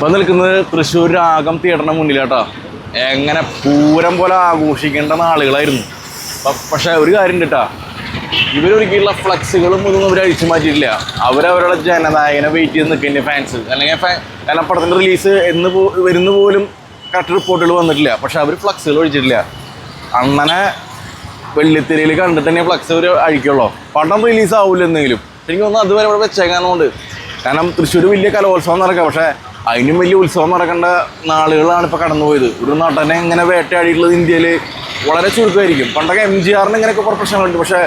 ഇപ്പൊ നിൽക്കുന്നത് തൃശ്ശൂർ രാഗം തിയേറ്ററിന് മുന്നിലാട്ടോ. എങ്ങനെ പൂരം പോലെ ആഘോഷിക്കേണ്ട നാളുകളായിരുന്നു. പക്ഷെ ഒരു കാര്യം കേട്ടാ ഇവരൊരുക്കിയുള്ള ഫ്ലക്സുകളും ഒന്നും അവർ അഴിച്ചു മാറ്റിയിട്ടില്ല. അവരവരുടെ ജനനായകനെ വെയിറ്റ് ചെയ്ത് നിൽക്കുന്ന ഫാൻസ് അല്ലെങ്കിൽ കാരണം പടത്തിന്റെ റിലീസ് എന്ന് പോ വരുന്ന പോലും കറക്റ്റ് റിപ്പോർട്ടുകൾ വന്നിട്ടില്ല. പക്ഷെ അവർ ഫ്ലക്സുകൾ ഒഴിച്ചിട്ടില്ല. അണ്ണനെ വെള്ളിത്തിരയിൽ കണ്ടിട്ട് തന്നെ ഫ്ലക്സ് അവർ അഴിക്കുള്ളൂ. പടം റിലീസ് ആവില്ല എന്തെങ്കിലും എനിക്ക് തോന്നുന്നു അതുവരെ ഇവിടെ വെച്ചേക്കാനുണ്ട് കാരണം തൃശ്ശൂർ വലിയ കലോത്സവം നടക്കുക പക്ഷേ അതിനും വലിയ ഉത്സവം നടക്കേണ്ട നാളുകളാണ് ഇപ്പോൾ കടന്നുപോയത്. ഒരു നടനെ ഇങ്ങനെ വേട്ടയാടിയിട്ടുള്ളത് ഇന്ത്യയിൽ വളരെ ചുരുക്കമായിരിക്കും. പണ്ടൊക്കെ എം ജി ആറിന് ഇങ്ങനെയൊക്കെ കുറേ പ്രശ്നങ്ങളുണ്ട്. പക്ഷേ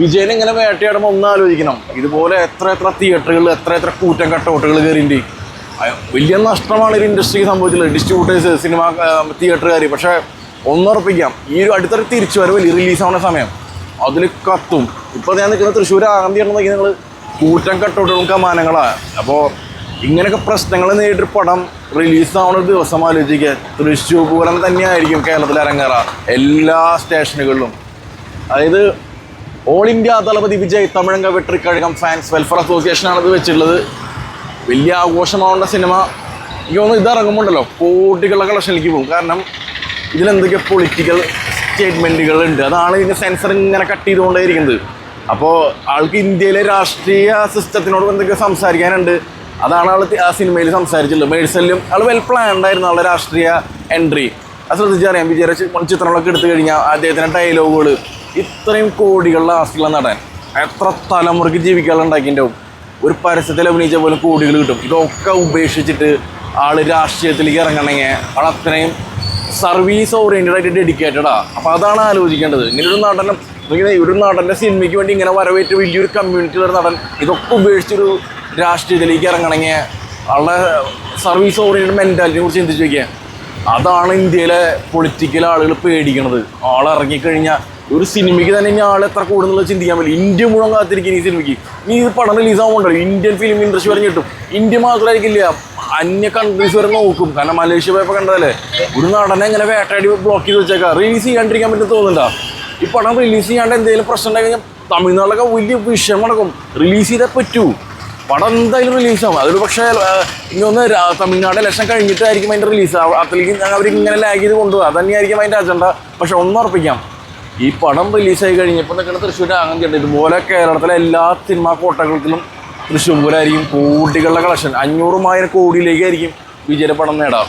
വിജയനെ ഇങ്ങനെ വേട്ടയാടുമ്പോൾ ഒന്ന് ആലോചിക്കണം. ഇതുപോലെ എത്ര എത്ര തിയേറ്ററുകൾ എത്ര എത്ര കൂറ്റൻ കട്ടൗട്ടുകൾ കയറിയിട്ടുണ്ട് വലിയ നഷ്ടമാണ് ഒരു ഇൻഡസ്ട്രിക്ക് സംഭവിച്ചിട്ടുള്ളത്. ഡിസ്ട്രിബ്യൂട്ടേഴ്സ് സിനിമ തിയേറ്ററുകാർ പക്ഷേ ഒന്നുറപ്പിക്കാം. ഈ ഒരു അടുത്തൊരു തിരിച്ചു വരവ് റിലീസാവുന്ന സമയം. അതിൽ കത്തും. ഇപ്പോൾ ഞാൻ നിൽക്കുന്ന തൃശ്ശൂർ ആകന്തി നോക്കി നിങ്ങൾ കൂറ്റൻ കട്ടൗട്ടുകളും കമാനങ്ങളാണ് അപ്പോൾ ഇങ്ങനെയൊക്കെ പ്രശ്നങ്ങൾ നേരിട്ട് പടം റിലീസ് ഒരു ദിവസം ആലോചിക്കുക തൃശ്ശൂർ പൂരം തന്നെയായിരിക്കും കേരളത്തിൽ ഇറങ്ങാറ എല്ലാ സ്റ്റേഷനുകളിലും. അതായത് all India Thalapathy Vijay Tamilaga Vettrikazhagam fans welfare അസോസിയേഷനാണ് ഇത് വെച്ചിട്ടുള്ളത്. വലിയ ആഘോഷമാവേണ്ട സിനിമ. എനിക്ക് തോന്നുന്നു ഇതിറങ്ങുമ്പോണ്ടല്ലോ കോടികളുടെ കളക്ഷനിലേക്ക് പോകും. കാരണം ഇതിലെന്തൊക്കെ പൊളിറ്റിക്കൽ സ്റ്റേറ്റ്മെന്റുകൾ ഉണ്ട്. അതാണ് ഇതിന്റെ സെൻസർ ഇങ്ങനെ കട്ട് ചെയ്തുകൊണ്ടേയിരിക്കുന്നത്. അപ്പോൾ ആൾക്ക് ഇന്ത്യയിലെ രാഷ്ട്രീയ സിസ്റ്റത്തിനോട് എന്തൊക്കെ സംസാരിക്കാനുണ്ട്? അതാണ് ആൾ ആ സിനിമയിൽ സംസാരിച്ചിട്ടുള്ളത്. മേഴ്സലിലും ആൾ വെൽ പ്ലാൻഡ് ആയിരുന്നു ആളുടെ രാഷ്ട്രീയ എൻട്രി അത് ശ്രദ്ധിച്ചറിയാം. വിജയ ചിത്രങ്ങളൊക്കെ എടുത്തു കഴിഞ്ഞാൽ അദ്ദേഹത്തിന്റെ ഡയലോഗുകൾ ഇത്രയും കോടികളുടെ ആസ്തിയുള്ള നടൻ. എത്ര തലമുറയ്ക്ക് ജീവിക്കാനുള്ള ഉണ്ടാക്കിയിട്ടുണ്ടാവും. ഒരു പരസ്യത്തിൽ അഭിനയിച്ച പോലും കോടികൾ കിട്ടും. ഇതൊക്കെ ഉപേക്ഷിച്ചിട്ട് ആൾ രാഷ്ട്രീയത്തിലേക്ക് ഇറങ്ങണമെങ്കിൽ ആൾ അത്രയും സർവീസ് ഓറിയന്റഡ് ആയിട്ട് ഡെഡിക്കേറ്റഡാ അപ്പോൾ അതാണ് ആലോചിക്കേണ്ടത്. ഇങ്ങനെ ഒരു നടനം ഇങ്ങനെ ഒരു നടന്റെ സിനിമയ്ക്ക് വേണ്ടി ഇങ്ങനെ വരവേറ്റ് വലിയൊരു കമ്മ്യൂണിറ്റി ഒരു നടൻ ഇതൊക്കെ ഉപേക്ഷിച്ചൊരു രാഷ്ട്രീയത്തിലേക്ക് ഇറങ്ങണമെങ്കിൽ ആളുടെ സർവീസ് ഓറിയന്റഡ് മെന്റാലിറ്റിയെ കുറിച്ച് ചിന്തിച്ച് നോക്കിയാൽ അതാണ് ഇന്ത്യയിലെ പൊളിറ്റിക്കൽ ആളുകൾ പേടിക്കണത്. ആൾ ഇറങ്ങിക്കഴിഞ്ഞാൽ ഒരു സിനിമയ്ക്ക് തന്നെ ഇനി ആൾ എത്ര ചിന്തിക്കാൻ പറ്റില്ല. ഇന്ത്യ മുഴുവൻ കാത്തിരിക്കും ഈ സിനിമയ്ക്ക് ഇനി ഇത് പടം റിലീസ് ആവുന്നുണ്ടല്ലോ ഇന്ത്യൻ ഫിലിം ഇൻഡസ്ട്രി വരെ കിട്ടും ഇന്ത്യ മാത്രമായിരിക്കില്ല. അന്യ കൺട്രീസ് വരെ നോക്കും. കാരണം മലേഷ്യ പോയപ്പോൾ കണ്ടതല്ലേ? ഒരു നടനെ ഇങ്ങനെ വേട്ടയാടി ബ്ലോക്ക് ചെയ്ത് വെച്ചേക്കാം. റിലീസ് ചെയ്യാണ്ടിരിക്കാൻ പറ്റുന്ന തോന്നുന്നുണ്ടോ? ഈ പടം റിലീസ് ചെയ്യാണ്ട് എന്തെങ്കിലും പ്രശ്നം ഉണ്ടായി കഴിഞ്ഞാൽ തമിഴ്നാട്ടിലൊക്കെ വലിയ വിഷയം നടക്കും. റിലീസ് ചെയ്താൽ പറ്റൂ. പടം എന്തായാലും റിലീസാവും അതൊരു പക്ഷേ ഇന്നൊന്ന് തമിഴ്നാട് ഇലക്ഷൻ കഴിഞ്ഞിട്ടായിരിക്കും അതിന്റെ റിലീസ് അതിലേക്ക് അവർ ഇങ്ങനെ ലാഗ് ചെയ്ത് കൊണ്ടുപോകുക അതന്നെയായിരിക്കും അതിന്റെ അജണ്ട പക്ഷെ ഒന്നുറപ്പിക്കാം ഈ പടം റിലീസായി കഴിഞ്ഞപ്പോൾ നിൽക്കുന്ന തൃശ്ശൂർ ആകെ ഇതുപോലെ കേരളത്തിലെ എല്ലാ സിനിമാ കോട്ടകൾക്കും തൃശ്ശൂർ പോലായിരിക്കും കോടികളുടെ കളക്ഷൻ അഞ്ഞൂറുമായിരം കോടിയിലേക്കായിരിക്കും വിജയ പടം നേടാം.